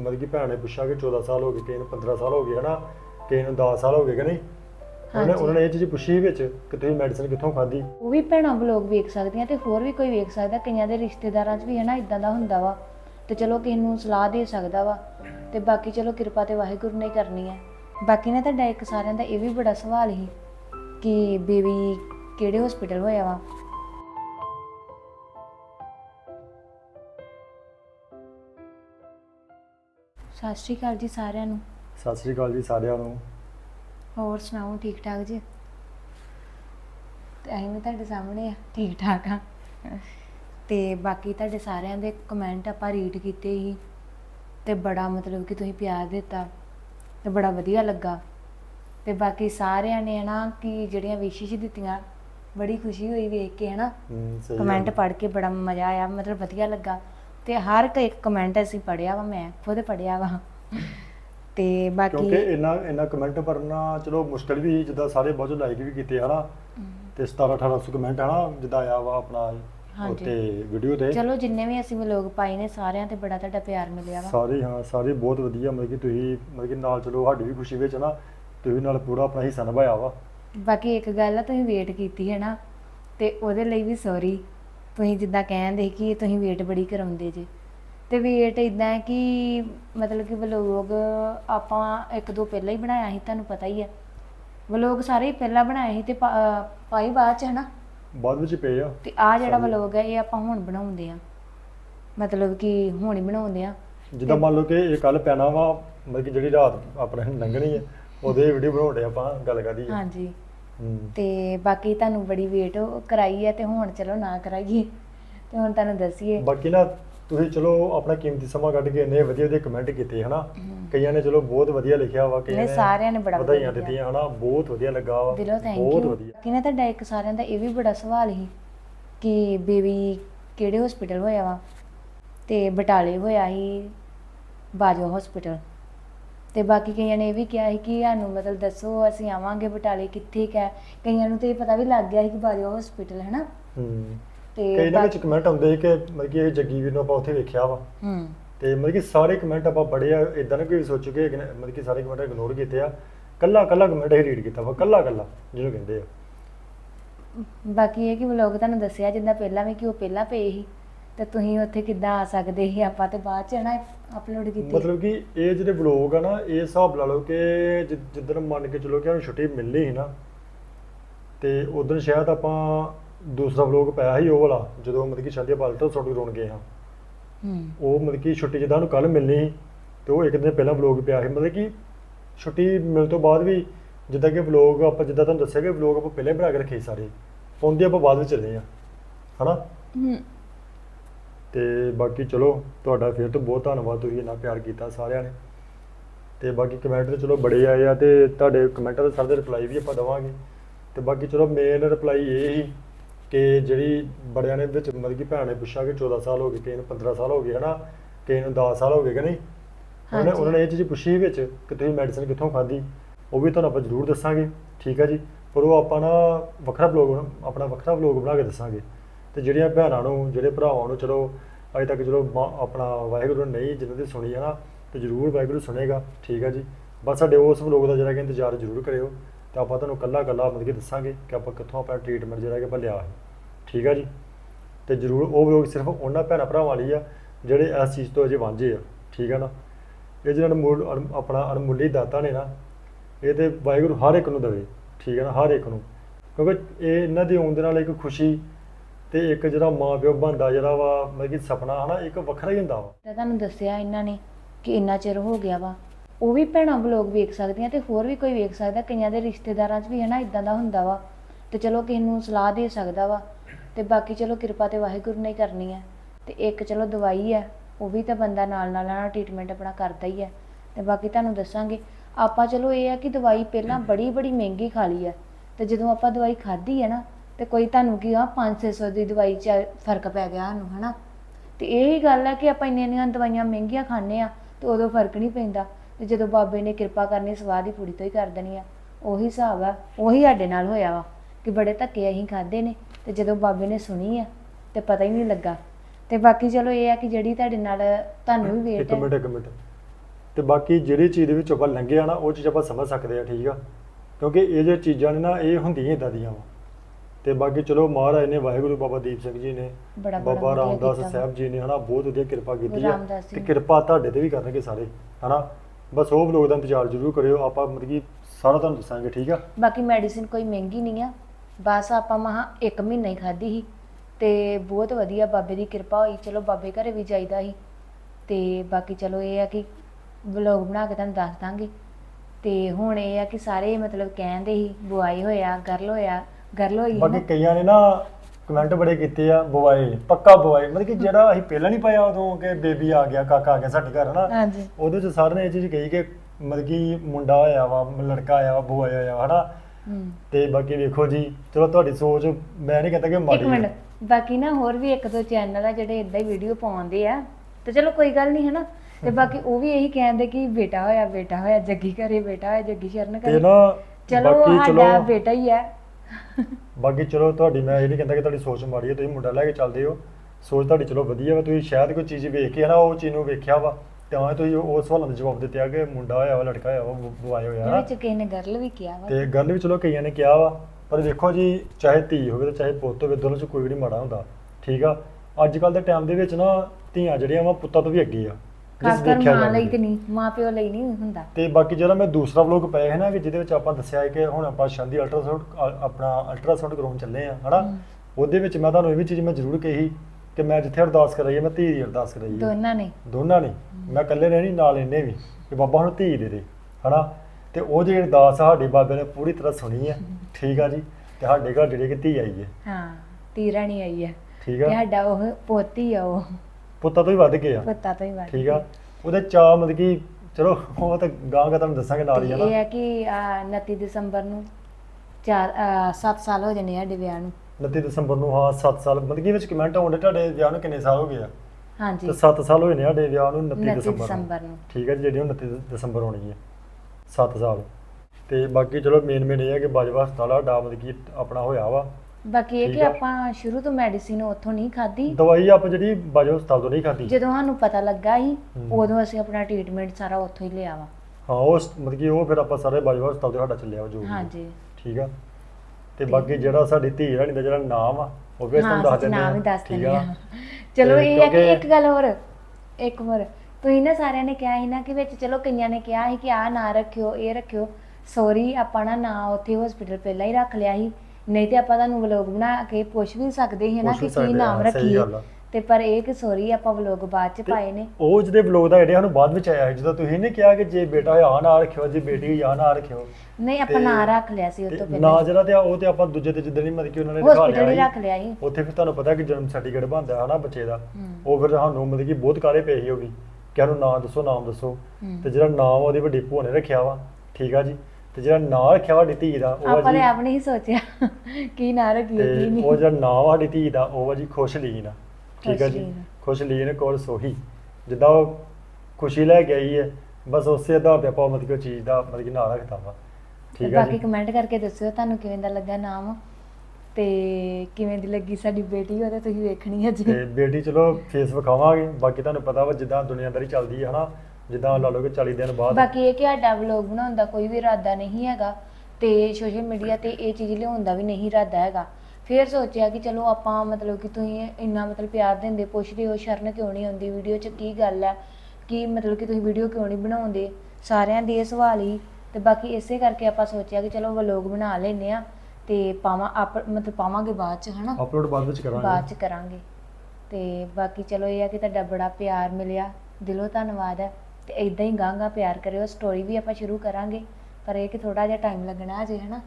ਮਤਲਬ ਕਿ ਭੈਣ ਨੇ ਪੁੱਛਿਆ ਕਿ 14 ਸਾਲ ਹੋ ਗਏ ਕਿਸੇ ਨੂੰ 15 ਸਾਲ ਹੋ ਗਏ ਹਨਾ? ਕਿਸੇ ਨੂੰ 10 ਸਾਲ ਹੋ ਗਏ ਕਿ ਨਹੀਂ? ਉਹਨੇ। ਉਹਨਾਂ ਨੇ ਇਹ ਚੀਜ਼ ਪੁੱਛੀ ਵਿੱਚ ਕਿ ਤੁਸੀਂ ਮੈਡੀਸਨ ਕਿੱਥੋਂ ਖਾਧੀ? ਉਹ ਵੀ ਭੈਣਾਂ ਵਲੋਗ ਵੇਖ ਸਕਦੀਆਂ ਤੇ ਹੋਰ ਵੀ ਕੋਈ ਵੇਖ ਸਕਦਾ ਕਈਆਂ ਦੇ ਰਿਸ਼ਤੇਦਾਰਾਂ 'ਚ ਵੀ ਹੈ ਨਾ ਇਦਾਂ ਦਾ ਹੁੰਦਾ ਵਾ। ਤੇ ਚਲੋ ਕਿਸੇ ਨੂੰ ਸਲਾਹ ਦੇ ਸਕਦਾ ਵਾ। ਤੇ ਬਾਕੀ ਚਲੋ ਕਿਰਪਾ ਤੇ ਵਾਹਿਗੁਰੂ ਨੇ ਹੀ ਕਰਨੀ ਹੈ ਬਾਕੀ ਨਾ ਤੁਹਾਡਾ ਇੱਕ ਸਾਰਿਆਂ ਦਾ ਇਹ ਵੀ ਬੜਾ ਸਵਾਲ ਸੀ ਕਿ ਬੇਬੀ ਕਿਹੜੇ ਹਸਪੀਟਲ ਹੋਇਆ ਵਾ? ਸਤਿ ਸ਼੍ਰੀ ਅਕਾਲ ਜੀ ਸਾਰਿਆਂ ਨੂੰ। ਸਤਿ ਸ੍ਰੀ ਅਕਾਲ ਜੀ ਸਾਰਿਆਂ ਨੂੰ। ਹੋਰ ਸੁਣਾਓ ਠੀਕ ਠਾਕ ਜੀ? ਤੇ ਅਸੀਂ ਵੀ ਤੁਹਾਡੇ ਸਾਹਮਣੇ ਆ ਠੀਕ ਠਾਕ ਆ। ਤੇ ਬਾਕੀ ਤੁਹਾਡੇ ਸਾਰਿਆਂ ਦੇ ਕਮੈਂਟ ਆਪਾਂ ਰੀਡ ਕੀਤੇ ਸੀ। ਤੇ ਬੜਾ ਮਤਲਬ ਕਿ ਤੁਸੀਂ ਪਿਆਰ ਦਿੱਤਾ ਤੇ ਬੜਾ ਵਧੀਆ ਲੱਗਾ। ਤੇ ਬਾਕੀ ਸਾਰਿਆਂ ਨੇ ਹਨਾ ਕਿ ਜਿਹੜੀਆਂ ਵਿਸ਼ੇਸ਼ ਦਿੱਤੀਆਂ ਬੜੀ ਖੁਸ਼ੀ ਹੋਈ ਵੇਖ ਕੇ ਹਨਾ। ਸਹੀ ਕਮੈਂਟ। ਪੜ੍ਹ ਕੇ ਬੜਾ ਮਜ਼ਾ ਆਇਆ ਮਤਲਬ ਵਧੀਆ ਲੱਗਾ। ਤੇ ਹਰ ਇੱਕ ਕਮੈਂਟ ਅਸੀਂ ਪੜਿਆ ਵਾ ਮੈਂ ਖੁਦ ਪੜਿਆ ਵਾ। ਤੇ ਬਾਕੀ ਕਿਉਂਕਿ ਇੰਨਾ ਇੰਨਾ ਕਮੈਂਟ ਭਰਨਾ ਚਲੋ ਮੁਸ਼ਕਲ ਵੀ ਸੀ, ਜਿੱਦਾਂ ਸਾਰੇ ਬਹੁਤ ਲਾਈਕ ਵੀ ਕੀਤੇ ਹਨਾ? ਤੇ 17 1800 ਕਮੈਂਟ ਹਨਾ? ਜਿੱਦਾਂ ਆਇਆ ਵਾ ਆਪਣਾ ਹਾਂਜੀ। ਉੱਤੇ ਵੀਡੀਓ ਤੇ। ਚਲੋ ਜਿੰਨੇ ਵੀ ਅਸੀਂ ਵਲੋਗ ਪਾਏ ਨੇ ਸਾਰਿਆਂ ਤੇ ਬੜਾ ਤੁਹਾਡਾ ਪਿਆਰ ਮਿਲਿਆ ਵਾ। ਸਾਰੇ ਹਾਂ ਸਾਰੇ ਬਹੁਤ ਵਧੀਆ ਮਤਲਬ ਕਿ ਤੁਸੀਂ ਮਤਲਬ ਕਿ ਨਾਲ ਚਲੋ ਸਾਡੀ ਵੀ ਖੁਸ਼ੀ ਵਿੱਚ ਨਾ ਤੁਸੀਂ ਨਾਲ ਪੂਰਾ ਆਪਣਾ ਹਿੱਸਾ ਨਿਭਾਇਆ ਵਾ। ਬਾਕੀ ਇੱਕ ਗੱਲ ਆ ਤੁਸੀਂ ਵੇਟ ਕੀਤੀ ਹੈ ਨਾ ਤੇ ਉਹਦੇ ਲਈ ਵੀ ਸੌਰੀ ਤੁਸੀਂ ਜਿੱਦਾਂ ਕਹਿੰਦੇ ਕਿ ਤੁਸੀਂ ਵੇਟ ਬੜੀ ਕਰਾਉਂਦੇ ਜੇ। ਤੇ ਵੇਟ ਇਦਾਂ ਹੈ ਕਿ ਮਤਲਬ ਕਿ ਵਲੋਗ ਆਪਾਂ ਇੱਕ ਦੋ ਪਹਿਲਾਂ ਹੀ ਬਣਾਇਆ ਸੀ ਤੁਹਾਨੂੰ ਪਤਾ ਹੀ ਹੈ। ਵਲੋਗ ਸਾਰੇ ਹੀ ਪਹਿਲਾਂ ਬਣਾਏ ਸੀ ਤੇ ਪਾ- ਬਾਅਦ ਚ ਹਨਾ? ਬਾਅਦ ਵਿੱਚ ਪਏ ਆ। ਤੇ ਆ ਜਿਹੜਾ। ਵਲੋਗ ਹੈ ਇਹ ਆਪਾਂ ਹੁਣ ਬਣਾਉਂਦੇ ਆ ਮਤਲਬ ਕਿ ਹੁਣ ਹੀ ਬਣਾਉਂਦੇ ਆ ਜਿੱਦਾਂ ਮੰਨ ਲਓ ਕਿ ਇਹ ਕੱਲ ਪੈਣਾ ਵਾ ਮਤਲਬ ਕਿ ਜਿਹੜੀ ਰਾਤ ਆਪਣੇ ਲੰਘਣੀ ਹੈ ਉਹਦੇ ਵੀਡੀਓ ਬਣਾਉਂਦੇ ਆਪਾਂ ਗੱਲ ਕਰਦੀ ਹੈ ਹਾਂਜੀ। ਹੂੰ। ਤੇ ਬਾਕੀ ਤੁਹਾਨੂੰ ਬੜੀ ਵੇਟ ਕਰਾਈ ਹੈ ਤੇ ਹੁਣ ਚਲੋ ਨਾ ਕਰਾਈਏ। ਤੇ ਹੁਣ ਤੁਹਾਨੂੰ ਦੱਸੀਏ। ਬਾਕੀ ਨਾ ਤੁਸੀਂ ਚਲੋ ਆਪਣਾ ਕੀਮਤੀ ਸਮਾਂ ਕੱਢ ਕੇ ਇੰਨੇ ਵਧੀਆ ਵਧੀਆ ਕਮੈਂਟ ਕੀਤੇ ਹਨਾ? ਕਈਆਂ ਨੇ ਚਲੋ ਬਹੁਤ ਵਧੀਆ ਲਿਖਿਆ ਵਾ ਕਈਆਂ ਨਹੀਂ, ਸਾਰਿਆਂ ਨੇ ਬੜਾ ਵਧੀਆ ਵਧਾਈਆਂ। ਦਿੱਤੀਆਂ ਹਨਾ? ਬਹੁਤ ਵਧੀਆ ਲੱਗਾ ਵਾ। ਦਿਲੋਂ ਥੈਂਕ ਬਹੁਤ ਵਧੀਆ। ਕਿ ਨਾ ਤੁਹਾਡਾ ਇੱਕ ਸਾਰਿਆਂ ਦਾ ਇਹ ਵੀ ਬੜਾ ਸਵਾਲ ਸੀ ਕਿ ਬੇਬੀ ਕਿਹੜੇ ਹਸਪੀਟਲ ਹੋਇਆ ਵਾ? ਤੇ ਬਟਾਲੇ ਹੋਇਆ ਸੀ ਬਾਜੋ ਹਸਪੀਟਲ ਤੇ ਬਾਕੀ ਕਈਆਂ ਨੇ ਇਹ ਵੀ ਕਿਹਾ ਸੀ ਕਿ ਸਾਨੂੰ ਮਤਲਬ ਦੱਸੋ ਅਸੀਂ ਆਵਾਂਗੇ ਬਟਾਲੇ ਕਿੱਥੇ ਕਾ ਕਈਆਂ ਨੂੰ ਤੇ ਇਹ ਪਤਾ ਵੀ ਲੱਗ ਗਿਆ ਸੀ ਕਿ ਬਾਜੋ ਹਸਪੀਟਲ ਹੈ ਨਾ। ਹੂੰ। ਤੇ ਕਈ ਨਾ ਵਿੱਚ ਕਮੈਂਟ ਆਉਂਦੇ ਸੀ ਕਿ ਮਤਲਬ ਕਿ ਇਹ ਜੱਗੀ ਵੀਰ ਨੂੰ ਆਪਾਂ ਉੱਥੇ ਵੇਖਿਆ ਵਾ। ਹੂੰ। ਤੇ ਮਤਲਬ ਕਿ ਸਾਰੇ ਕਮੈਂਟ ਆਪਾਂ ਬੜੇ ਆ ਇਦਾਂ ਨਾ ਕੋਈ ਸੋਚੋ ਕਿ ਮਤਲਬ ਕਿ ਸਾਰੇ ਕਮੈਂਟ ਇਗਨੋਰ ਕੀਤੇ ਆ। ਕੱਲਾ ਕੱਲਾ ਕਮੈਂਟ ਹੀ ਰੀਡ ਕੀਤਾ ਵਾ ਕੱਲਾ ਕੱਲਾ ਜਿਹਨੂੰ ਕਹਿੰਦੇ ਆ। ਬਾਕੀ ਇਹ ਕਿ ਵਲੋਗ ਤੁਹਾਨੂੰ ਦੱਸਿਆ ਜਿੱਦਾਂ ਪਹਿਲਾਂ ਵੀ ਕਿ ਉਹ ਪਹਿਲਾਂ ਪਏ ਸੀ। ਤੇ ਤੁਸੀਂ ਉੱਥੇ ਕਿੱਦਾਂ ਆ ਸਕਦੇ ਸੀ ਆਪਾਂ ਤੇ ਬਾਅਦ ਚ ਨਾ ਅਪਲੋਡ ਕੀਤੀ ਮਤਲਬ ਕਿ ਇਹ ਜਿਹੜੇ ਵਲੋਗ ਆ ਨਾ ਇਹ ਹਿਸਾਬ ਲਾ ਲਓ ਕਿ ਜਿ- ਜਿੱਦਣ ਮੰਨ ਕੇ ਚਲੋ ਕਿ ਸਾਨੂੰ ਛੁੱਟੀ ਮਿਲਣੀ ਸੀ ਨਾ ਤੇ ਉਦੋਂ ਸ਼ਾਇਦ ਆਪਾਂ ਦੂਸਰਾ ਵਲੋਗ ਪਾਇਆ ਸੀ ਉਹ ਵਾਲਾ ਜਦੋਂ ਮਤਲਬ ਕਿ ਸ਼ਾਦੀ ਪਾਲਟਰ ਸੌਟ ਗਰਾਉਣ ਗਏ ਹਾਂ। ਹੂੰ। ਉਹ ਮਤਲਬ ਕਿ ਛੁੱਟੀ ਜਿੱਦਾਂ ਨੂੰ ਕੱਲ ਮਿਲਣੀ ਸੀ ਤੇ ਉਹ ਇੱਕ ਦਿਨ ਪਹਿਲਾਂ ਵਲੋਗ ਪਿਆ ਸੀ। ਮਤਲਬ ਕਿ ਛੁੱਟੀ ਮਿਲਣ ਤੋਂ ਬਾਅਦ ਵੀ ਜਿੱਦਾਂ ਕਿ ਵਲੋਗ ਆਪਾਂ ਜਿੱਦਾਂ ਤੁਹਾਨੂੰ ਦੱਸਿਆ ਕਿ ਵਲੋਗ ਆਪਾਂ ਪਹਿਲਾਂ ਹੀ ਬਣਾ ਕੇ ਰੱਖੇ ਸੀ ਸਾਰੇ ਪਾਉਂਦੇ ਆਪਾਂ ਬਾਅਦ ਵਿੱਚ ਚੱਲੇ ਆ ਹਨਾ? ਹੂੰ। ਤੇ ਬਾਕੀ ਚਲੋ ਤੁਹਾਡਾ ਫਿਰ ਤੋਂ ਬਹੁਤ ਧੰਨਵਾਦ ਤੁਸੀਂ ਇੰਨਾ ਪਿਆਰ ਕੀਤਾ ਸਾਰਿਆਂ ਨੇ। ਤੇ ਬਾਕੀ ਕਮੈਂਟ ਤੇ ਚਲੋ ਬੜੇ ਆਏ ਆ ਤੇ ਤੁਹਾਡੇ ਕਮੈਂਟਾਂ ਦੇ ਸਭ ਦੇ ਰਿਪਲਾਈ ਵੀ ਆਪਾਂ ਦਵਾਂਗੇ। ਤੇ ਬਾਕੀ ਚਲੋ ਮੇਨ ਰਿਪਲਾਈ ਇਹ ਹੀ ਕਿ ਜਿਹੜੀ ਬੜਿਆਂ ਨੇ ਵਿੱਚ ਮਤਲਬ ਕਿ ਭੈਣ ਨੇ ਪੁੱਛਿਆ ਕਿ 14 ਸਾਲ ਹੋ ਗਏ ਕਿਸੇ ਨੂੰ 15 ਸਾਲ ਹੋ ਗਏ ਹਨਾ? ਕਿਸੇ ਨੂੰ 10 ਸਾਲ ਹੋ ਗਏ ਕਿ ਨਹੀਂ? ਉਹਨੇ ਹਾਂਜੀ। ਉਹਨਾਂ ਨੇ ਇਹ ਚੀਜ਼ ਪੁੱਛੀ ਵਿੱਚ ਕਿ ਤੁਸੀਂ ਮੈਡੀਸਨ ਕਿੱਥੋਂ ਖਾਧੀ? ਉਹ ਵੀ ਤੁਹਾਨੂੰ ਆਪਾਂ ਜ਼ਰੂਰ ਦੱਸਾਂਗੇ ਠੀਕ ਹੈ ਜੀ? ਪਰ ਉਹ ਆਪਾਂ ਨਾ ਵੱਖਰਾ ਬਲੌਗ ਆਪਣਾ ਵੱਖਰਾ ਬਲੌਗ ਬਣਾ ਕੇ ਦੱਸਾਂਗੇ। ਤੇ ਜਿਹੜੀਆਂ ਭੈਣਾਂ ਨੂੰ, ਜਿਹੜੇ ਭਰਾਵਾਂ ਨੂੰ ਚਲੋ ਅਜੇ ਤੱਕ ਚਲੋ ਮਾ- ਆਪਣਾ ਵਾਹਿਗੁਰੂ ਨੇ ਨਹੀਂ ਜਿਨ੍ਹਾਂ ਦੀ ਸੁਣੀ ਹੈ ਨਾ, ਤੇ ਜ਼ਰੂਰ ਵਾਹਿਗੁਰੂ ਸੁਣੇਗਾ, ਠੀਕ ਹੈ ਜੀ। ਬਸ ਸਾਡੇ ਉਸ ਬਲੌਗ ਦਾ ਜਿਹੜਾ ਕਿ ਇੰਤਜ਼ਾਰ ਜ਼ਰੂਰ ਕਰਿਓ, ਤੇ ਆਪਾਂ ਤੁਹਾਨੂੰ ਕੱਲਾ ਕੱਲਾ ਮਤਲਬ ਕਿ ਦੱਸਾਂਗੇ ਕਿ ਆਪਾਂ ਕਿੱਥੋਂ ਆਪਣਾ ਟ੍ਰੀਟਮੈਂਟ ਜਿਹੜਾ ਕਿ ਆਪਾਂ ਲਿਆ ਹੈ, ਠੀਕ ਹੈ ਜੀ। ਤੇ ਜ਼ਰੂਰ ਉਹ ਵਲੌਗ ਸਿਰਫ ਉਹਨਾਂ ਭੈਣਾਂ ਭਰਾਵਾਂ ਲਈ ਆ, ਜਿਹੜੇ ਇਸ ਚੀਜ਼ ਤੋਂ ਅਜੇ ਵਾਂਝੇ ਆ, ਠੀਕ ਹੈ ਨਾ। ਇਹ ਜਿਹੜਾ ਅਨਮੋਲ ਅਣ ਆਪਣਾ ਅਣਮੁੱਲੀ ਦਾਤਾ ਨੇ ਨਾ, ਇਹ ਤੇ ਵਾਹਿਗੁਰੂ ਹਰ ਇੱਕ ਨੂੰ ਦੇਵੇ, ਠੀਕ ਹੈ ਨਾ, ਹਰ ਇੱਕ ਨੂੰ। ਕਿਉਂਕਿ ਇਹ ਇਹਨਾਂ ਦੀ ਆਉਣ ਦੇ ਨਾਲ ਇੱਕ ਖੁਸ਼ੀ ਤੇ ਇੱਕ ਜਿਹੜਾ ਮਾਂ ਪਿਓ ਬਣਦਾ ਜਿਹੜਾ ਵਾ, ਮਤਲਬ ਕਿ ਸੁਪਨਾ ਹਨਾ, ਇੱਕ ਵੱਖਰਾ ਹੀ ਹੁੰਦਾ ਵਾ। ਤਾਂ ਤੁਹਾਨੂੰ ਦੱਸਿਆ ਇਹਨਾਂ ਨੇ ਕਿ ਇੰਨਾ ਚਿਰ ਹੋ ਗਿਆ ਵਾ। ਉਹ ਵੀ ਭੈਣਾਂ ਵਲੋਗ ਵੇਖ ਸਕਦੀਆਂ ਤੇ ਹੋਰ ਵੀ ਕੋਈ ਵੇਖ ਸਕਦਾ, ਕਈਆਂ ਦੇ ਰਿਸ਼ਤੇਦਾਰਾਂ 'ਚ ਵੀ ਹੈ ਨਾ ਇਦਾਂ ਦਾ ਹੁੰਦਾ ਵਾ। ਤੇ ਚਲੋ ਕਿਸੇ ਨੂੰ ਸਲਾਹ ਦੇ ਸਕਦਾ ਵਾ, ਤੇ ਬਾਕੀ ਚਲੋ ਕਿਰਪਾ ਤੇ ਵਾਹਿਗੁਰੂ ਨੇ ਹੀ ਕਰਨੀ ਹੈ ਤੇ ਇੱਕ ਚਲੋ ਦਵਾਈ ਹੈ ਉਹ ਵੀ ਤਾਂ ਬੰਦਾ ਨਾਲ ਨਾਲ ਨਾਲ ਟ੍ਰੀਟਮੈਂਟ ਆਪਣਾ ਕਰਦਾ ਹੀ ਹੈ ਤੇ ਬਾਕੀ ਤੁਹਾਨੂੰ ਦੱਸਾਂਗੇ, ਆਪਾਂ ਚਲੋ ਇਹ ਆ ਕਿ ਦਵਾਈ ਪਹਿਲਾਂ ਬੜੀ ਬੜੀ ਮਹਿੰਗੀ ਖਾ ਲਈ ਹੈ ਤੇ ਜਦੋਂ ਆਪਾਂ ਦਵਾਈ ਖਾਧੀ ਹੈ ਨਾ ਤੇ ਕੋਈ ਤੁਹਾਨੂੰ ਕੀ ਆ 5-600 ਦੀ ਦਵਾਈ 'ਚ ਫ਼ਰਕ ਪੈ ਗਿਆ ਸਾਨੂੰ ਹਨਾ? ਤੇ ਇਹ ਹੀ ਗੱਲ ਹੈ ਕਿ ਆਪਾਂ ਇੰਨੀਆਂ ਇੰਨੀਆਂ ਦਵਾਈਆਂ ਮਹਿੰਗੀਆਂ ਖਾਂਦੇ ਆ ਤੇ ਉਦੋਂ ਫ਼ਰਕ ਨਹੀਂ ਪੈਂਦਾ। ਤੇ ਜਦੋਂ ਬਾਬੇ ਨੇ ਕਿਰਪਾ ਕਰਨੀ ਸਵਾਦ ਹੀ ਪੂਰੀ ਤੋਂ ਹੀ ਕਰ ਦੇਣੀ ਆ। ਉਹੀ ਹਿਸਾਬ ਆ ਉਹੀ ਸਾਡੇ ਨਾਲ ਹੋਇਆ ਵਾ ਕਿ ਬੜੇ ਧੱਕੇ ਅਸੀਂ ਖਾਦੇ ਨੇ ਤੇ ਜਦੋਂ ਬਾਬੇ ਨੇ ਸੁਣੀ ਆ ਤੇ ਪਤਾ ਹੀ ਨਹੀਂ ਲੱਗਾ। ਤੇ ਬਾਕੀ ਚਲੋ ਇਹ ਆ ਕਿ ਜਿਹੜੀ ਤੁਹਾਡੇ ਨਾਲ ਤੁਹਾਨੂੰ ਵੀ ਵੇਟ ਇੱਕ ਮਿੰਟ ਇੱਕ ਮਿੰਟ। ਤੇ ਬਾਕੀ ਜਿਹੜੀ ਚੀਜ਼ ਦੇ ਵਿੱਚ ਆਪਾਂ ਲੰਘੇ ਆ ਨਾ ਉਹ ਚੀਜ਼ ਆਪਾਂ ਸਮਝ ਸਕਦੇ ਆ ਠੀਕ ਆ? ਕਿਉਂਕਿ ਇਹ ਜੇ ਚੀਜ਼ਾਂ ਨੇ ਨਾ ਇਹ ਹੁੰਦੀਆਂ ਇਦਾਂ ਦੀਆਂ ਵਾ। ਤੇ ਬਾਕੀ ਚਲੋ ਮਹਾਰਾਜ ਨੇ ਵਾਹਿਗੁਰੂ ਬਾਬਾ ਦੀਪ ਸਿੰਘ ਜੀ ਨੇ ਬੜਾ ਬੜਾ ਬਾਬਾ ਵਧੀਆ ਰਾਮਦਾਸ ਕੀਤਾ। ਸਾਹਿਬ ਜੀ ਨੇ ਹਨਾ ਬਹੁਤ ਵਧੀਆ ਕਿਰਪਾ ਕੀਤੀ ਆ ਰਾਮਦਾਸ ਤੇ। ਕਿਰਪਾ ਤੁਹਾਡੇ ਤੇ ਵੀ ਕਰਨਗੇ ਸਾਰੇ ਹਨਾ ਬਸ ਉਹ ਵਲੋਗ ਦਾ ਇੰਤਜ਼ਾਰ ਜ਼ਰੂਰ ਕਰਿਓ ਆਪਾਂ ਮਤਲਬ ਕਿ ਸਾਰਾ ਤੁਹਾਨੂੰ ਦੱਸਾਂਗੇ ਠੀਕ ਆ ਬਾਕੀ ਮੈਡੀਸਿਨ ਕੋਈ ਮਹਿੰਗੀ ਨਹੀਂ ਆ ਬਸ ਆਪਾਂ ਮਹਾ ਇੱਕ ਮਹੀਨਾ ਹੀ ਖਾਧੀ ਸੀ ਤੇ ਬਹੁਤ ਵਧੀਆ ਬਾਬੇ ਦੀ ਕਿਰਪਾ ਹੋਈ ਚਲੋ ਬਾਬੇ ਘਰੇ ਵੀ ਜਾਈਦਾ ਸੀ ਤੇ ਬਾਕੀ ਚਲੋ ਇਹ ਆ ਕਿ ਵਲੌਗ ਬਣਾ ਕੇ ਤੁਹਾਨੂੰ ਦੱਸ ਦਾਂਗੇ ਤੇ ਹੁਣ ਇਹ ਆ ਕਿ ਸਾਰੇ ਮਤਲਬ ਕਹਿੰਦੇ ਸੀ ਬੁਆਈ ਹੋਇਆ ਗਰਲ ਹੋਇਆ ਗਰਲ ਹੋਈ ਹੈ ਬਾਕੀ ਨਾ। ਕਈਆਂ ਨੇ ਨਾ ਕਮੈਂਟ ਬੜੇ ਕੀਤੇ ਆ ਬੁਆਈ ਪੱਕਾ ਬੁਆਈ ਮਤਲਬ ਕਿ ਜਿਹੜਾ ਅਸੀਂ ਪਹਿਲਾਂ ਨਹੀਂ ਪਾਇਆ ਉਦੋਂ ਕਿ ਬੇਬੀ ਆ ਗਿਆ ਕਾਕਾ ਆ ਗਿਆ ਸਾਡੇ ਘਰ ਹਨਾ? ਹਾਂਜੀ। ਉਹਦੇ ਚ ਸਾਰਿਆਂ ਨੇ ਇਹ ਚੀਜ਼ ਕਹੀ ਕਿ ਮਤਲਬ ਕਿ ਮੁੰਡਾ ਹੋਇਆ ਵਾ ਲੜਕਾ ਆਇਆ ਵਾ ਬੁਆਈ ਹੋਇਆ ਵਾ ਹਨਾ? ਹੂੰ। ਤੇ ਬਾਕੀ ਵੇਖੋ ਜੀ ਚਲੋ ਤੁਹਾਡੀ ਸੋਚ ਮੈਂ ਨਹੀਂ ਕਹਿੰਦਾ ਕਿ ਇੱਕ ਮਾੜੀ ਮਿੰਟ ਹੈ। ਬਾਕੀ ਨਾ ਹੋਰ ਵੀ ਇੱਕ ਦੋ ਚੈਨਲ ਆ ਜਿਹੜੇ ਇਦਾਂ ਹੀ ਵੀਡੀਓ ਪਾਉਂਦੇ ਆ। ਤੇ ਚਲੋ ਕੋਈ ਗੱਲ ਨਹੀਂ ਹਨਾ? ਤੇ ਬਾਕੀ ਉਹ ਵੀ ਇਹੀ ਕਹਿੰਦੇ ਕਿ ਬੇਟਾ ਹੋਇਆ ਬੇਟਾ ਹੋਇਆ ਜੱਗੀ ਘਰੇ ਬੇਟਾ ਹੋਇਆ ਜੱਗੀ ਸ਼ਰਨ ਤੇ ਘਰੇ ਨਾ ਚਲੋ ਬਾਕੀ ਸਾਡਾ ਬੇਟਾ ਹੀ ਹੈ ਬਾਕੀ ਚਲੋ ਤੁਹਾਡੀ ਮੈਂ ਇਹ ਨਹੀਂ ਕਹਿੰਦਾ ਕਿ ਤੁਹਾਡੀ ਸੋਚ ਮਾੜੀ ਹੈ ਤੁਸੀਂ ਮੁੰਡਾ ਲੈ ਕੇ ਚੱਲਦੇ ਹੋ। ਸੋਚ ਤੁਹਾਡੀ ਚਲੋ ਵਧੀਆ ਵਾ ਤੁਸੀਂ ਸ਼ਾਇਦ ਕੋਈ ਚੀਜ਼ ਵੇਖ ਕੇ ਨਾ ਉਹ ਚੀਜ਼ ਨੂੰ ਵੇਖਿਆ ਵਾ ਤਾਂ ਤੁਸੀਂ ਉਸ ਸਵਾਲਾਂ ਦੇ ਜਵਾਬ ਦਿੱਤੇ ਆ ਕਿ ਮੁੰਡਾ ਹੋਇਆ ਵਾ ਲੜਕਾ ਹੋਇਆ ਵਾ ਬੁਆਏ ਹੋਇਆ ਇਹਦੇ ਹਨਾ ਵਿੱਚ ਕਿਸੇ ਨੇ ਗਰਲ ਵੀ ਕਿਹਾ ਵਾ। ਤੇ ਗੱਲ ਵੀ ਚਲੋ ਕਈਆਂ ਨੇ ਕਿਹਾ ਵਾ ਪਰ ਵੇਖੋ ਜੀ ਚਾਹੇ ਧੀ ਹੋਵੇ ਤੇ ਚਾਹੇ ਪੁੱਤ ਹੋਵੇ ਦੋਨਾਂ ਚ ਕੋਈ ਵੀ ਨਹੀਂ ਮਾੜਾ ਹੁੰਦਾ ਠੀਕ ਆ? ਅੱਜ ਕੱਲ ਦੇ ਟਾਈਮ ਦੇ ਵਿੱਚ ਨਾ ਧੀਆਂ ਜਿਹੜੀਆਂ ਵਾ ਪੁੱਤਾਂ ਤੋਂ ਵੀ ਅੱਗੇ ਆ। ਜਿਸ ਖਾਸ ਕਰ ਦੇਖਿਆ ਮਾਂ। ਲਈ ਤੇ ਨਹੀਂ ਮਾਂ ਪਿਓ ਲਈ ਨਹੀਂ ਹੁੰਦਾ। ਤੇ ਬਾਕੀ ਜਿਹੜਾ ਮੈਂ ਦੂਸਰਾ ਵਲੋਗ ਪਾਇਆ ਹੈ ਨਾ ਕਿ ਜਿਹਦੇ ਵਿੱਚ ਆਪਾਂ ਦੱਸਿਆ ਹੈ ਕਿ ਹੁਣ ਆਪਾਂ ਸ਼ਾਂਦੀ ਅਲਟਰਾਸਾਊਂਡ ਆਪਣਾ ਅਲਟਰਾਸਾਊਂਡ ਕਰਾਉਣ ਚੱਲੇ ਆ ਹਨਾ? ਹਮ। ਉਹਦੇ ਵਿੱਚ ਮੈਂ ਤੁਹਾਨੂੰ ਇਹ ਵੀ ਚੀਜ਼ ਮੈਂ ਜ਼ਰੂਰ ਕਹੀ ਕਿ ਮੈਂ ਜਿੱਥੇ ਅਰਦਾਸ ਕਰਾਈ ਹੈ ਮੈਂ ਧੀ ਦੀ ਅਰਦਾਸ ਕਰਾਈ ਹੈ। ਦੋਨਾਂ ਨੇ। ਦੋਨਾਂ ਨੇ। ਮੈਂ ਇਕੱਲੇ ਨੇ ਨਹੀਂ ਨਾਲ ਇਹਨੇ ਵੀ। ਕਿ ਬਾਬਾ ਹੁਣ ਧੀ ਦੇ ਦੇ ਹਨਾ? ਤੇ ਉਹ ਜਿਹੜੀ ਅਰਦਾਸ ਸਾਡੀ ਬਾਬੇ ਨੇ ਪੂਰੀ ਤਰ੍ਹਾਂ ਸੁਣੀ ਹੈ। ਠੀਕ ਆ ਜੀ? ਤੇ ਸਾਡੇ ਘਰ ਜਿਹੜੀ ਕਿ ਧੀ ਆਈ ਹੈ। ਹਾਂ ਤੀਰਾਣੀ ਆਈ ਹੈ। ਠੀਕ ਤੇ ਆ ਸਾਡਾ ਉਹ ਪੋਤੀ ਆ ਉਹ। ਪੁੱਤਾਂ ਤੋਂ ਵੀ ਵੱਧ ਗਿਆ ਪੁੱਤਾ ਤੋਂ ਹੀ ਵੱਧ ਠੀਕ ਆ? ਉਹਦੇ ਚਾਹ ਮਤਲਬ ਕਿ ਚਲੋ ਉਹ ਤਾਂ ਗਾਂ ਗਾ ਤੁਹਾਨੂੰ ਦੱਸਾਂਗੇ ਨਾਲ ਹੀ ਹੈ ਇਹ ਨਾ ਹੈ ਕਿ ਆਹ, 29 ਦਸੰਬਰ ਨੂੰ 4 7 ਸਾਲ ਹੋ ਜਾਣੇ ਆ ਵਿਆਹ ਨੂੰ। 29 ਦਸੰਬਰ ਨੂੰ ਹਾਂ 7 ਸਾਲ। ਮਤਲਬ ਕਿ ਵਿੱਚ ਕਮੈਂਟ ਆਉਂਦੇ ਤੁਹਾਡੇ ਵਿਆਹ ਨੂੰ ਕਿੰਨੇ ਸਾਲ ਹੋ ਗਏ ਆ? ਹਾਂਜੀ। ਤੇ 7 ਸਾਲ ਹੋਏ ਨੇ ਸਾਡੇ ਵਿਆਹ ਨੂੰ 29 29 ਦਸੰਬਰ ਨੂੰ। ਦਸੰਬਰ ਨੂੰ। ਠੀਕ ਹੈ ਜਿਹੜੀ 29 ਦਸੰਬਰ ਹੋਣੀ ਹੈ 7 ਸਾਲ। ਤੇ ਬਾਕੀ ਚਲੋ ਮੇਨ ਮੇਨ ਇਹ ਹੈ ਕਿ ਬਾਜਵਾ ਹਸਪਤਾਲ ਆ ਡਾ ਮਤਲਬ ਕਿ ਆਪਣਾ ਹੋਇਆ ਵਾ। ਬਾਕੀ ਇਹ ਠੀਕ ਕਿ ਆ। ਆਪਾਂ ਸ਼ੁਰੂ ਤੋਂ ਮੈਡੀਸਿਨ ਉੱਥੋਂ ਨਹੀਂ ਖਾਧੀ। ਦਵਾਈ ਆਪਾਂ ਜਿਹੜੀ ਬਾਜਵਾ ਹਸਪਤਾਲ ਤੋਂ ਨਹੀਂ ਖਾਧੀ। ਜਦੋਂ ਸਾਨੂੰ ਪਤਾ ਲੱਗਾ ਸੀ ਹਮ। ਉਦੋਂ ਅਸੀਂ ਆਪਣਾ ਟ੍ਰੀਟਮੈਂਟ ਸਾਰਾ ਉੱਥੋਂ ਹੀ ਲਿਆ ਵਾ। ਹਾਂ ਉਹ ਸ- ਮਤਲਬ ਕਿ ਉਹ ਫਿਰ ਆਪਾਂ ਸਾਰੇ ਬਾਜਵਾ ਹਸਪਤਾਲ ਤੋਂ ਸਾਡਾ ਚੱਲਿਆ ਜੋ ਵੀ। ਹਾਂਜੀ। ਠੀਕ ਆ। ਤੇ ਬਾਕੀ ਜਿਹੜਾ ਸਾਡੀ ਧੀ ਰਾਣੀ ਦਾ ਜਿਹੜਾ ਨਾਮ ਆ ਉਹ ਵੀ ਅਸੀਂ ਹਾਂ ਤੁਹਾਨੂੰ ਦੱਸ ਸੱਚ ਦਿੰਦੇ ਨਾਮ ਹੀ। ਆ ਦੱਸ ਠੀਕ ਦਿੰਦੇ ਆ। ਆ ਚਲੋ ਤੇ ਇਹ ਹੈ ਕਿ ਕਿਉਂਕਿ- ਇੱਕ ਗੱਲ ਹੋਰ ਇੱਕ ਹੋਰ। ਤੁਸੀਂ ਨਾ ਸਾਰਿਆਂ ਨੇ ਕਿਹਾ ਸੀ ਨਾ ਕਿ ਵਿੱਚ ਚਲੋ ਕਈਆਂ ਨੇ ਕਿਹਾ ਸੀ ਕਿ ਆਹ ਨਾ ਰੱਖਿਓ ਇਹ ਰੱਖਿਓ। ਸੌਰੀ ਆਪਾਂ ਨਾ ਨਾਂ ਉੱਥੇ ਹਸਪੀਟਲ ਪਹਿਲਾਂ ਹੀ ਰੱਖ ਲਿਆ ਸੀ। ਨਹੀਂ ਤੇ ਆਪਾਂ ਤੁਹਾਨੂੰ ਵਲੋਗ ਬਣਾ ਕੇ ਪੁੱਛ ਵੀ ਸਕਦੇ ਸੀ ਨਾ ਪੁੱਛ ਵੀ ਕਿ ਸਕਦੇ ਕੀ ਆ, ਨਾਮ ਸਹੀ ਰੱਖੀਏ ਗੱਲ ਆ। ਤੇ ਪਰ ਇਹ ਕਿ ਸੌਰੀ ਆਪਾਂ ਵਲੋਗ ਬਾਅਦ ਚ ਪਾਏ ਨੇ। ਉਹ ਜਿਹਦੇ ਵਲੋਗ ਦਾ ਆਈਡੀਆ ਸਾਨੂੰ ਬਾਅਦ ਵਿੱਚ ਆਇਆ ਜਦੋਂ ਤੁਸੀਂ ਨੇ ਕਿਹਾ ਕਿ ਜੇ ਬੇਟਾ ਆਹ ਨਾਂ ਰੱਖਿਓ ਜੇ ਬੇਟੀ ਆਹ ਨਾਂ ਰੱਖਿਓ। ਨਹੀਂ ਆਪਾਂ ਤੇ- ਨਾਂ ਰੱਖ ਲਿਆ ਸੀ ਉਹ ਤੇ ਤੋਂ ਨਾਂ ਪਹਿਲਾਂ। ਜਿਹੜਾ ਤੇ ਆ, ਉਹ ਤੇ ਆਪਾਂ ਦੂਜੇ ਤੇ ਜਿੱਦਣ ਹੀ ਮਤਲਬ ਕਿ ਉਹਨਾਂ ਨੇ ਲਿਖਾ ਹਸਪੀਟਲ ਹੀ ਲਿਆ ਰੱਖ ਲਿਆ ਸੀ। ਉੱਥੇ ਫਿਰ ਤੁਹਾਨੂੰ ਪਤਾ ਕਿ ਜਨਮ ਸਰਟੀਫਿਕੇਟ ਬਣਦਾ ਹੈ ਨਾ ਬੱਚੇ ਦਾ। ਉਹ ਫਿਰ ਸਾਨੂੰ ਮਤਲਬ ਕਿ ਬਹੁਤ ਕਾਲੇ ਪਏ ਸੀ ਉਹ ਵੀ। ਕਿ ਸਾਨੂੰ ਨਾਮ ਦੱਸੋ ਨਾਮ ਦੱਸੋ। ਤੇ ਜਿਹੜਾ ਨਾਮ ਉਹਦੀ ਵੱਡੀ ਭੂਆ ਨੇ ਰੱਖਿਆ ਵਾ। ਠੀਕ ਆ ਜੀ? ਤੇ ਜਿਹੜਾ ਨਾਂ ਰੱਖਿਆ ਵਾ ਧੀ ਦਾ ਉਹ ਆਪਾਂ ਨੇ ਆਪ ਨਹੀਂ ਸੋਚਿਆ ਕੀ ਨਾਂ ਰੱਖੀਏ ਕੀ ਤੇ ਨਹੀਂ। ਉਹ ਜਿਹੜਾ ਨਾਮ ਸਾਡੀ ਧੀ ਦਾ ਉਹ ਆ ਜੀ ਖੁਸ਼ਲੀਨ ਠੀਕ ਆ ਜੀ? ਖੁਸ਼ਲੀਨ। ਖੁਸ਼ਲੀਨ ਕੌਰ ਸੋਹੀ। ਜਿੱਦਾਂ ਉਹ ਖੁਸ਼ੀ ਲੈ ਕੇ ਆਈ ਹੈ ਬਸ ਉਸੇ ਆਧਾਰ ਤੇ ਆਪਾਂ ਮਤਲਬ ਕਿ ਉਹ ਚੀਜ਼ ਦਾ ਮਤਲਬ ਕਿ ਨਾਂ ਰੱਖਤਾ ਵਾ। ਤੇ ਠੀਕ ਆ ਬਾਕੀ ਜੀ? ਕਮੈਂਟ ਕਰਕੇ ਦੱਸਿਓ ਤੁਹਾਨੂੰ ਕਿਵੇਂ ਦਾ ਲੱਗਾ ਨਾਮ ਤੇ ਕਿਵੇਂ ਦੀ ਲੱਗੀ ਸਾਡੀ ਬੇਟੀ ਉਹ ਤੇ ਤੁਸੀਂ ਵੇਖਣੀ ਹੈ ਜੀ। ਤੇ ਬੇਟੀ ਚਲੋ ਫੇਸ ਵਿਖਾਵਾਂਗੇ। ਬਾਕੀ ਤੁਹਾਨੂੰ ਪਤਾ ਵਾ ਜਿੱਦਾਂ ਦੁਨੀਆਦਾਰੀ ਚੱਲਦੀ ਹੈ ਹਨਾ? ਜਿੱਦਾਂ ਲਾ ਲਓ ਕਿ 40 ਦਿਨ ਬਾਅਦ। ਬਾਕੀ ਇਹ ਕਿ ਸਾਡਾ ਵਲੌਗ ਬਣਾਉਣ ਦਾ ਕੋਈ ਵੀ ਇਰਾਦਾ ਨਹੀਂ ਹੈਗਾ ਤੇ ਸੋਸ਼ਲ ਮੀਡੀਆ ਤੇ ਇਹ ਚੀਜ਼ ਲਿਆਉਣ ਦਾ ਵੀ ਨਹੀਂ ਇਰਾਦਾ ਹੈਗਾ। ਫਿਰ ਸੋਚਿਆ ਕਿ ਚਲੋ ਆਪਾਂ ਮਤਲਬ ਕਿ ਤੁਸੀਂ ਇੰਨਾ ਮਤਲਬ ਪਿਆਰ ਦਿੰਦੇ ਪੁੱਛਦੇ ਹੋ ਸ਼ਰਨ ਕਿਉਂ ਨਹੀਂ ਆਉਂਦੀ ਵੀਡੀਓ 'ਚ ਕੀ ਗੱਲ ਹੈ? ਕੀ ਮਤਲਬ ਕਿ ਤੁਸੀਂ ਵੀਡੀਓ ਕਿਉਂ ਨਹੀਂ ਬਣਾਉਂਦੇ? ਸਾਰਿਆਂ ਦੇ ਇਹ ਸਵਾਲ ਹੀ। ਤੇ ਬਾਕੀ ਇਸੇ ਕਰਕੇ ਆਪਾਂ ਸੋਚਿਆ ਕਿ ਚਲੋ ਵਲੌਗ ਬਣਾ ਲੈਨੇ ਆ ਤੇ ਪਾਵਾਂ ਆਪ ਮਤਲਬ ਪਾਵਾਂਗੇ ਬਾਅਦ 'ਚ ਹਨਾ? ਅਪਲੋਡ ਬਾਅਦ ਵਿੱਚ ਬਾਅਦ ਕਰਾਂਗੇ ਚ ਕਰਾਂਗੇ। ਤੇ ਬਾਕੀ ਚਲੋ ਇਹ ਆ ਕਿ ਤੁਹਾਡਾ ਬੜਾ ਪਿਆਰ ਮਿਲਿਆ। ਦਿਲੋਂ ਧੰਨਵਾਦ ਹੈ। ਤੇ ਇਦਾਂ ਹੀ ਗਾਂਗਾ ਪਿਆਰ ਕਰਿਓ ਸਟੋਰੀ ਵੀ ਆਪਾਂ ਸ਼ੁਰੂ ਕਰਾਂਗੇ ਪਰ ਇਹ ਕਿ ਥੋੜਾ ਜਿਹਾ ਟਾਈਮ ਲੱਗਣਾ ਅਜੇ ਹਨਾ?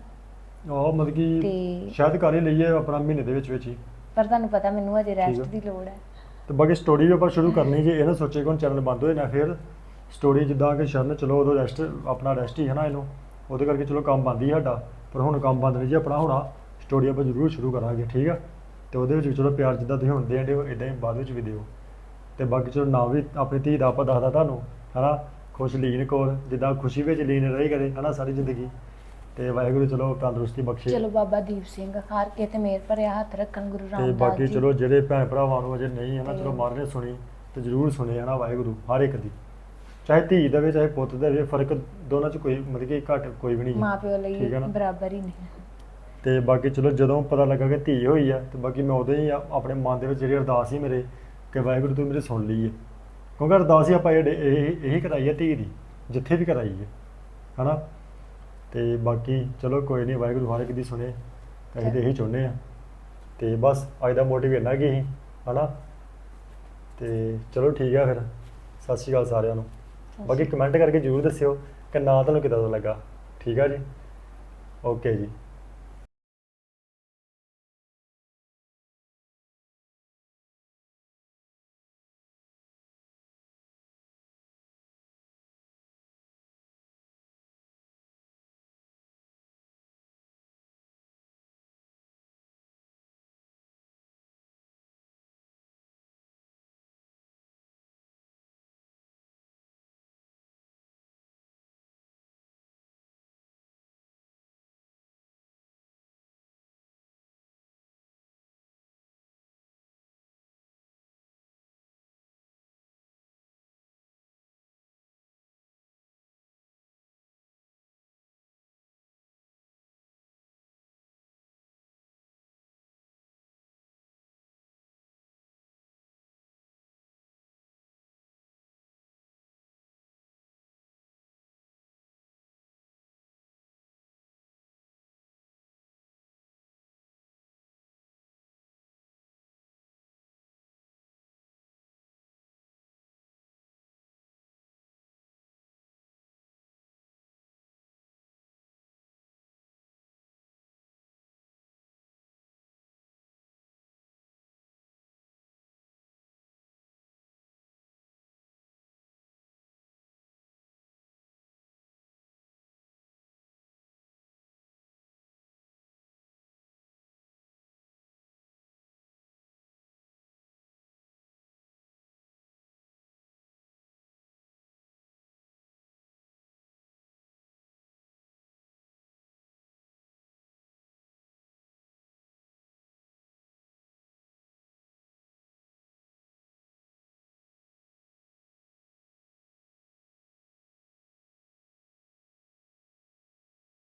ਉਹ ਮਤਲਬ ਕਿ ਤੇ ਸ਼ਾਇਦ ਕਰ ਹੀ ਲਈਏ ਆਪਣਾ ਮਹੀਨੇ ਦੇ ਵਿੱਚ ਵਿੱਚ ਹੀ। ਪਰ ਤੁਹਾਨੂੰ ਪਤਾ ਮੈਨੂੰ ਅਜੇ ਰੈਸਟ। ਦੀ ਲੋੜ ਹੈ। ਤੇ ਬਾਕੀ ਸਟੋਰੀ ਵੀ ਆਪਾਂ ਸ਼ੁਰੂ ਕਰਨੀ ਜੇ ਇਹ ਨਾ ਸੋਚੇ ਕਿ ਹੁਣ ਚੈਨਲ ਬੰਦ ਹੋ ਜਾਣਾ ਫਿਰ ਸਟੋਰੀ ਜਿੱਦਾਂ ਕਿ ਸ਼ਰਨ ਚਲੋ ਉਦੋਂ ਰੈਸਟ ਆਪਣਾ ਰੈਸਟ ਹੀ ਹੈ ਨਾ ਇਹਨੂੰ ਉਹਦੇ ਕਰਕੇ ਚਲੋ ਕੰਮ ਬੰਦ ਹੀ ਸਾਡਾ ਪਰ ਹੁਣ ਕੰਮ ਬੰਦ ਨਹੀਂ ਜੀ ਆਪਣਾ ਹੋਣਾ ਸਟੋਰੀ ਆਪਾਂ ਜ਼ਰੂਰ ਸ਼ੁਰੂ ਕਰਾਂਗੇ ਠੀਕ ਆ? ਤੇ ਉਹਦੇ ਵਿੱਚ ਵੀ ਚਲੋ ਪਿਆਰ ਜਿੱਦਾਂ ਤੁਸੀਂ ਹੁਣ ਦੇਣ ਹੋ ਇਦਾਂ ਹੀ ਬਾਅਦ ਵਿੱਚ ਵੀ ਦਿਓ। ਤੇ ਬਾਕੀ ਚਲੋ ਨਾਮ ਵੀ ਆਪਣੀ ਧੀ ਦਾ ਆਪਾਂ ਦੱਸਦਾ ਤੁਹਾਨੂੰ ਹਨਾ ਖੁਸ਼ ਲੀਨ ਕੋਲ ਜਿੱਦਾਂ ਖੁਸ਼ੀ ਵਿੱਚ ਲੀਨ ਰਹੀ ਕਰੇ ਹਨਾ ਸਾਰੀ ਜ਼ਿੰਦਗੀ। ਤੇ ਵਾਹਿਗੁਰੂ ਚਲੋ ਤੰਦਰੁਸਤੀ ਬਖਸ਼ੇ। ਚਲੋ ਬਾਬਾ ਦੀਪ ਸਿੰਘ ਹਾਰ ਕੇ ਤੇ ਮੇਰ ਭਰਿਆ ਹੱਥ ਰੱਖਣ ਗੁਰੂ ਤੇ ਰਾਮਦਾਸ ਬਾਕੀ ਜੀ। ਚਲੋ ਜਿਹੜੇ ਭੈਣ ਭਰਾਵਾਂ ਨੂੰ ਅਜੇ ਨਹੀਂ ਹੈ ਨਾ ਚਲੋ ਤੇ- ਮਹਾਰਾਜ ਨੇ ਸੁਣੀ ਤੇ ਜ਼ਰੂਰ ਸੁਣੇ ਹੈ ਨਾ ਵਾਹਿਗੁਰੂ ਹਰ ਇੱਕ ਦੀ। ਚਾਹੇ ਧੀ ਦੇਵੇ ਚਾਹੇ ਪੁੱਤ ਦੇਵੇ ਫ਼ਰਕ ਦੋਨਾਂ 'ਚ ਕੋਈ ਮਤਲਬ ਕਿ ਘੱਟ ਕੋਈ ਵੀ ਨਹੀਂ। ਮਾਪਿਓ ਲਈ? ਬਰਾਬਰ ਹੀ ਨੇ ਤੇ ਬਾਕੀ ਚਲੋ ਜਦੋਂ ਪਤਾ ਲੱਗਾ ਕਿ ਧੀ ਹੋਈ ਆ ਤੇ ਬਾਕੀ ਮੈਂ ਉਦੋਂ ਹੀ ਆਪਣੇ ਮਨ ਦੇ ਵਿੱਚ ਜਿਹੜੀ ਅਰਦਾਸ ਸੀ ਮੇਰੇ ਕਿ ਵਾਹਿਗੁਰੂ ਤੂੰ ਮੇਰੀ ਸੁਣ ਲਈ ਹੈ ਕਿਉਂਕਿ ਅਰਦਾਸ ਹੀ ਆਪਾਂ ਇਹ ਇਹੀ ਕਰਾਈ ਹੈ ਧੀ ਦੀ ਜਿੱਥੇ ਵੀ ਕਰਾਈ ਹੈ ਹਨਾ? ਤੇ ਬਾਕੀ ਚਲੋ ਕੋਈ ਨਹੀਂ ਵਾਹਿਗੁਰੂ ਹਰ ਇੱਕ ਦੀ ਸੁਣੇ ਅਸੀਂ ਤਾਂ ਇਹੀ ਚਾਹੁੰਦੇ ਆ ਤੇ ਬਸ ਅੱਜ ਦਾ ਮੋਟਿਵ ਇੰਨਾ ਕੀ ਸੀ ਹਨਾ? ਤੇ ਚਲੋ ਠੀਕ ਆ ਫਿਰ ਸਤਿ ਸ਼੍ਰੀ ਅਕਾਲ ਸਾਰਿਆਂ ਨੂੰ। ਬਾਕੀ ਕਮੈਂਟ ਕਰਕੇ ਜਰੂਰ ਦੱਸਿਓ ਕਿ ਨਾਂ ਤੁਹਾਨੂੰ ਕਿੱਦਾਂ ਦਾ ਲੱਗਾ। ਠੀਕ ਆ ਜੀ? ਓਕੇ ਜੀ।